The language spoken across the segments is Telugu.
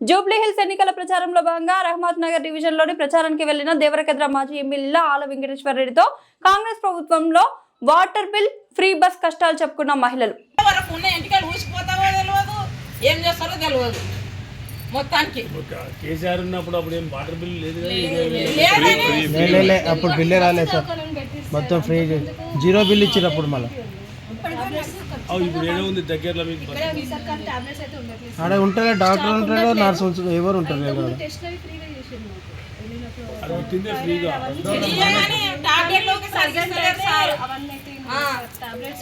జూబ్లీ హిల్స్ ఎన్నికల ప్రచారంలో భాగంగా రహమత్ నగర్ డివిజన్లోని ప్రచారానికి వెళ్ళిన దేవరకద్ర మాజీ ఎమ్మెల్యే ఆల వెంకటేశ్వర రెడ్డితో కాంగ్రెస్ ప్రభుత్వంలో వాటర్ బిల్ ఫ్రీ బస్ కష్టాలు చెప్పుకున్న మహిళలు. వరకు ఉన్న ఎంటికలు ఊసిపోతావో తెలియదు ఏం చేస్తారో తెలియదు మొత్తానికి. కేసీఆర్ ఉన్నప్పుడు అప్పుడు ఏం వాటర్ బిల్ లేదు కదా లేదని లే, లే, లే, అప్పుడు బిల్లే రాలేదు సార్. మొత్తం ఫ్రీ జీరో బిల్ ఇచ్చారు అప్పుడు మళ్ళీ. ఇప్పుడు ఏదో ఉంది దగ్గరలో మీకు. ఆడ డాక్టర్ ఉంటాడు నర్స్ ఉంటాడు ఎవరు ఉంటారు వచ్చిందే ఫ్రీగా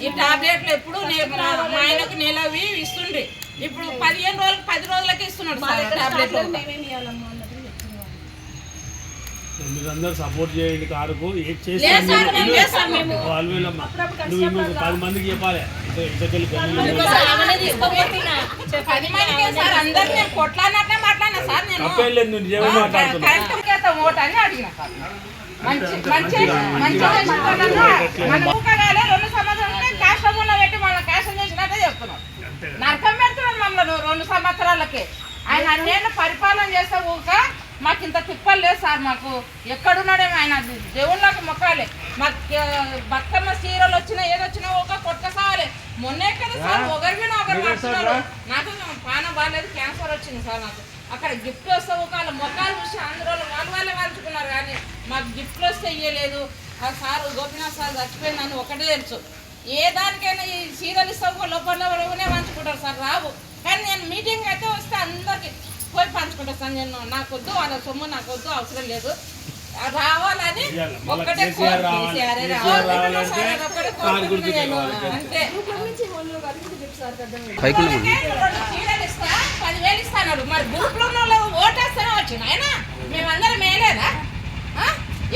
ఈ టాబ్లెట్లు ఎప్పుడు మా ఆయనకు నెలవి ఇస్తుండ్రి. ఇప్పుడు పదిహేను రోజులు పది రోజులకి ఇస్తున్నాడు సార్ టాబ్లెట్లు. మీరు అందరూ సపోర్ట్ చేయండి కారుకు ఏం చేసి. నువ్వు ఇంకొక పది మందికి చెప్పాలి ఇంత- ఇంతకెళ్ళి నువ్వు నిజమే మాట్లాడుతున్నావు నరకం పెడుతున్నాడు మమ్మల్ని రెండు సంవత్సరాలకి ఆయన అన్నేళ్ళు పరిపాలన చేస్తే ఊక మాకు ఇంత తిప్పలు లేదు సార్ మాకు. ఎక్కడున్నాడేమో ఆయన. దేవుళ్ళకి మొక్కాలి. మాకు బతుకమ్మ చీరలు వచ్చినా ఏదొచ్చినా ఒక కొత్త సావాలి. మొన్నే కదా సార్ ఒకరి మీద ఒకరు పడుతున్నారు నాకు పాన బాగాలేదు క్యాన్సర్ వచ్చింది సార్ నాకు. అక్కడ గిఫ్ట్ వస్తే ఒక మొక్కలు చూసి అందరూ వాళ్ళు వాళ్ళే పంచుకున్నారు కానీ మాకు గిఫ్ట్లు వస్తే ఇయ్యలేదు. ఆ సార్ గోపినాథ్ సార్ చచ్చిపోయిందని ఒకటే తెలుసు. ఏ దానికైనా ఈ చీరలు ఇస్తావు లోపల పంచుకుంటారు సార్? రావు. కానీ నేను మీటింగ్ అయితే వస్తే అందరికి పోయి పంచుకుంటాను నేను. నాకు వద్దు వాళ్ళ సొమ్ము నాకు వద్దు అవసరం లేదు. రావాలని ఒక్కటే అది. అంతే. పదివేలు ఇస్తాడు మరి గ్రూప్లో ఓటేస్తేనే వచ్చిన ఆయన? మేమందరం మేలేదా?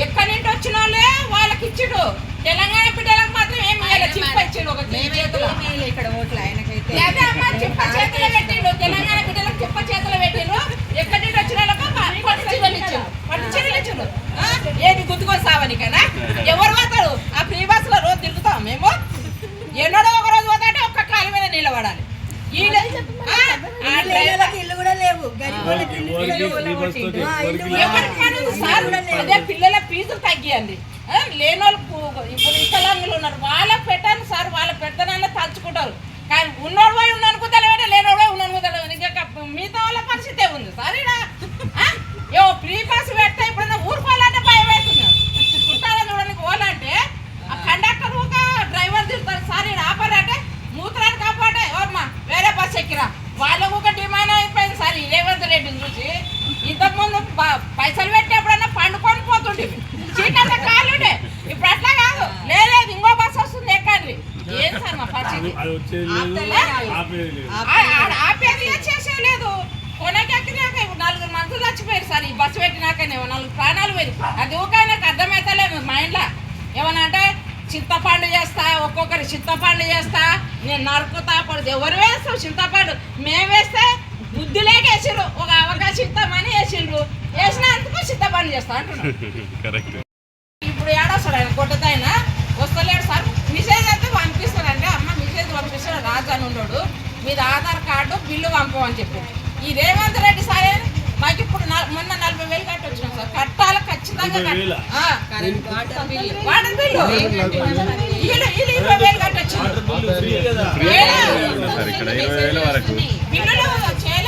ఎక్కడి నుండి వచ్చిన వాళ్ళే వాళ్ళకి ఇచ్చిండు. తెలంగాణ బిడ్డలకు మాత్రం ఏం చిప్ప ఇచ్చిండు ఒక చేతిలో. ఇక్కడ ఓట్లు ఆయనకైతే. అమ్మ చిప్ప చేతిలో పెట్టిండు. తెలంగాణ బిడ్డలకు చిప్ప చేతిలో పెట్టిండు ఎక్కడి నుండి వచ్చిన వాళ్ళకు ప- పట్టు చీరలు ఇచ్చిండు పట్టు చీరలు ఇచ్చిండు ఆ? ఏది గుర్తుకొస్తావని కదా ఎవరు పోతారు ఆ ఫ్రీ బస్లో రోజు తిరుగుతాం మేము ఎన్నడో ఒక రోజు పోతాంటే ఒక్క కాలు మీద నిలబడాలి ఈడ- ఆ, ఆ డ్రైవర్ ఇల్లు కూడా లేవు గరీబ్ ఎవరికి ఎవరికి ఫ్రీ బస్ తోటి ఎవరికి ఎవరికి పని ఉంది సార్? అదే పిల్లల ఫీజులు తగ్గియండి. ఆ, లేనోళ్ళు ఇప్పుడు వికలాంగులు ఉన్నారు. వాళ్ళకి పెట్టాను సార్ వాళ్ళ పెద్దనాన్న తలుచుకుంటారు. కానీ ఉన్నోడు పోయి ఉన్నాను కుదలవేట లేనోడు పోయి ఉన్నాను కుదలవేట ఇంకా మిగతా వాళ్ళ పరిస్థితి ఉంది. సార్ ఆ? ఏ ఫ్రీ బస్ పెడితే ఇప్పుడు ఊరుకోవాలంటే భయం అవుతున్నారు కుట్టాలని చూడడానికి పోవాలంటే ఆ కండక్టర్ ఒక డ్రైవర్ తిరుగుతారు సార్ ఈడ ఆపరంటే మూత్రాన్ని కాపాడే ఓమ్మా వేరే బస్ ఎక్కిరా వాళ్ళకు ఒక డిమాండ్ అయిపోయింది సార్ ఈ రేవంత్ రెడ్డిని చూసి ఇంతకుముందు ప- పైసలు పెట్టేప్పుడన్నా పండుకొని పోతుండే చీకట్ల కాలుండే ఇప్పుడు అట్లా కాదు లేదు లేదు, ఇంకో బస్ వస్తుంది ఎక్కండి ఏం సార్ మా పరిస్థితి అది ఆపేది లేదు. ఆ- ఆడ ఆపేది లేదు, చేసేది లేదు. కొనకెక్కినాక నలుగురు మనుషులు చచ్చిపోయారు సార్. ఈ బస్సు పెట్టినాకనే నాలుగు ప్రాణాలు పోయి అది ఊకైనాక అర్థమవుతలేదు మైండ్లో ఏమన్నా అంటే చింతపండు చేస్తా ఒక్కొక్కరు చింతపండు చేస్తా నేను నరుకుతా పడుతుంది ఎవరు వేస్తావు చింతపండు? మేము వేస్తే బుద్ధి లేక వేసిండ్రు ఒక అవకాశం ఇస్తామని వేసిండ్రు. వేసినందుకు చింతపండు చేస్తా అంటున్నారు. ఇప్పుడు ఏడొస్తాడు ఆయన కొట్టతాయన మీది ఆధార్ కార్డు బిల్లు పంపమని చెప్పి ఈ రేవంత్ రెడ్డి సార్ మాకు ఇప్పుడు నల్- మొన్న నలభై వేలు కట్టి వచ్చినాం సార్. కట్టాలి ఖచ్చితంగా వాటర్ బిల్లు? ఇరవై వేలు బిల్లులు